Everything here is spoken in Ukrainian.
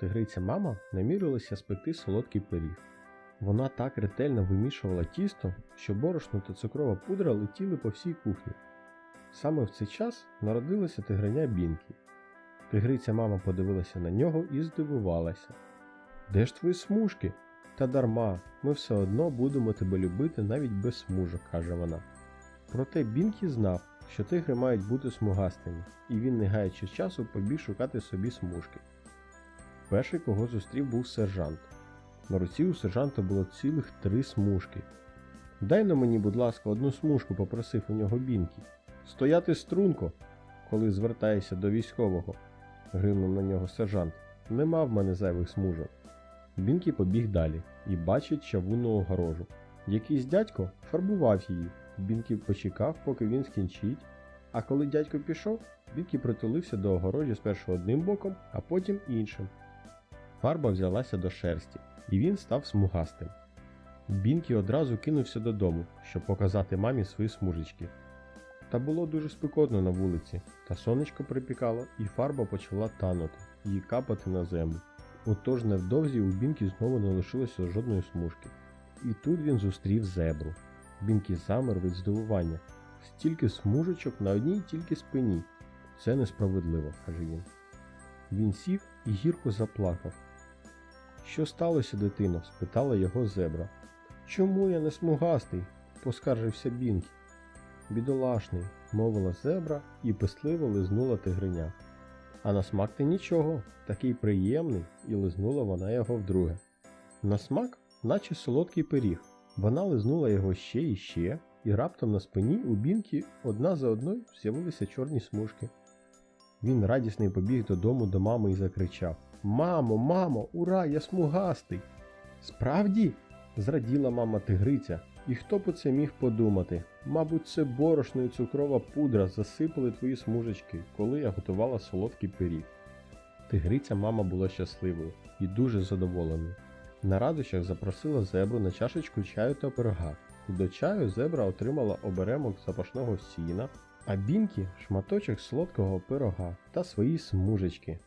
тигриця мама намірилася спекти солодкий пиріг. Вона так ретельно вимішувала тісто, що борошно та цукрова пудра летіли по всій кухні. Саме в цей час народилася тигреня Бінкі. Тигриця мама подивилася на нього і здивувалася. Де ж твої смужки? Та дарма, ми все одно будемо тебе любити навіть без смужок, каже вона. Проте Бінкі знав, що тигри мають бути смугастими, і він, не гаючи часу, побіг шукати собі смужки. Перший, кого зустрів, був сержант. На руці у сержанта було цілих три смужки. Дай на мені, будь ласка, одну смужку, попросив у нього Бінкі. Стояти струнко, коли звертаєшся до військового, гримнув на нього сержант. Нема в мене зайвих смужок. Бінкі побіг далі і бачить чавунну огорожу. Якийсь дядько фарбував її. Бінкі почекав, поки він скінчить. А коли дядько пішов, Бінкі притулився до огорожі спершу одним боком, а потім іншим. Фарба взялася до шерсті, і він став смугастим. Бінкі одразу кинувся додому, щоб показати мамі свої смужечки. Та було дуже спекотно на вулиці, та сонечко припікало, і фарба почала танути і капати на землю. Отож невдовзі у Бінкі знову не лишилося жодної смужки. І тут він зустрів зебру. Бінкі замер від здивування. Стільки смужечок на одній тільки спині. Це несправедливо, каже він. Він сів і гірко заплакав. Що сталося, дитино? спитала його зебра. Чому я не смугастий? поскаржився Бінкі. Бідолашний, мовила зебра і пестливо лизнула тигриня. А на смак ти нічого, такий приємний, і лизнула вона його вдруге. На смак, наче солодкий пиріг. Вона лизнула його ще і ще, і раптом на спині у бінки одна за одною з'явилися чорні смужки. Він радісний побіг додому до мами і закричав Мамо, мамо, ура, я смугастий! Справді? зраділа мама тигриця. І хто б це міг подумати? Мабуть, це борошно і цукрова пудра засипали твої смужечки, коли я готувала солодкий пиріг. Тигриця мама була щасливою і дуже задоволеною. На радощах запросила зебру на чашечку чаю та пирога. До чаю зебра отримала оберемок запашного сіна, а бінкі шматочок солодкого пирога та свої смужечки.